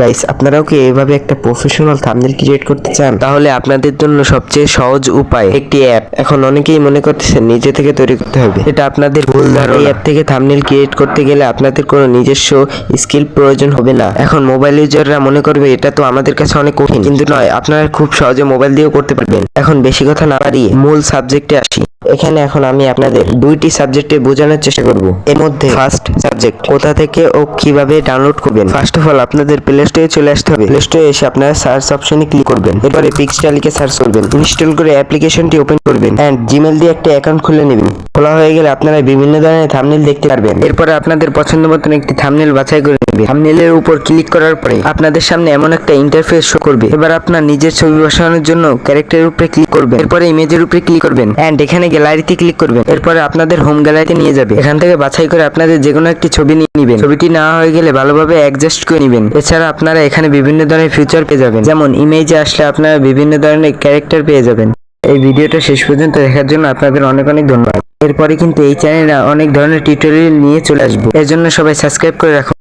Guys আপনারাও কি এভাবে একটা প্রফেশনাল থাম্বনেল ক্রিয়েট করতে চান? তাহলে আপনাদের জন্য সবচেয়ে সহজ উপায় একটি অ্যাপ এখন অনেকেই মনে করতেছেন নিজে থেকে তৈরি করতে হবে। এটা আপনাদের ভুল ধারণা। অ্যাপ থেকে থাম্বনেল ক্রিয়েট করতে গেলে আপনাদের কোনো নিজস্ব স্কিল প্রয়োজন হবে না। এখন মোবাইল ইউজাররা মনে করবে এটা তো আমাদের কাছে অনেক কঠিন। কিন্তু নয় আপনারা খুব সহজে মোবাইল দিয়েও করতে পারবেন। এখন বেশি কথা না বাড়িয়ে মূল সাবজেক্টে আসি। এখানে এখন আমি আপনাদের দুইটি সাবজেক্টে বোঝানোর চেষ্টা করব। এর মধ্যে ফার্স্ট সাবজেক্ট কোথা থেকে ও কীভাবে ডাউনলোড করবেন? ফার্স্ট অফ অল আপনাদের প্লে স্টোরে চলে আসতে হবে। প্লে স্টোরে এসে আপনারা সার্চ অপশনে ক্লিক করবেন। এরপরে পিক্সটা লিখে সার্চ করবেন। ইনস্টল করে অ্যাপ্লিকেশনটি ওপেন করবেন এন্ড জিমেল দিয়ে একটা অ্যাকাউন্ট খুলে নেবেন। খোলা হয়ে গেলে আপনারা বিভিন্ন ধরনের থাম্বনেল দেখতে পারবেন। এরপরে আপনাদের পছন্দ মতন একটি থাম্বনেল বাছাই করে নেবেন। থাম্বনেলের উপর ক্লিক করার পরে আপনাদের সামনে এমন একটা ইন্টারফেস শো করবে। এবার আপনার নিজের ছবি বসানোর জন্য ক্যারেক্টারের উপরে ক্লিক করবেন। এরপরে ইমেজের উপরে ক্লিক করবেন এন্ড এখানে গ্যালারিতে ক্লিক করবেন। এরপরে আপনাদের হোম গ্যালারিতে নিয়ে যাবে। এখান থেকে বাছাই করে আপনাদের যে কোনো একটি ছবি নিয়ে নেবেন। ছবিটি না হয়ে গেলে ভালোভাবে অ্যাডজাস্ট করে নেবেন। এছাড়া আপনারা এখানে বিভিন্ন ধরনের ফিচার পেয়ে যাবেন। যেমন ইমেজে আসলে আপনারা বিভিন্ন ধরনের ক্যারেক্টার পেয়ে যাবেন। এই ভিডিওটা শেষ পর্যন্ত দেখার জন্য আপনাদের অনেক অনেক ধন্যবাদ। এরপরে কিন্তু এই চ্যানেলে অনেক ধরনের টিউটোরিয়াল নিয়ে চলে আসব। এর জন্য সবাই সাবস্ক্রাইব করে রাখুন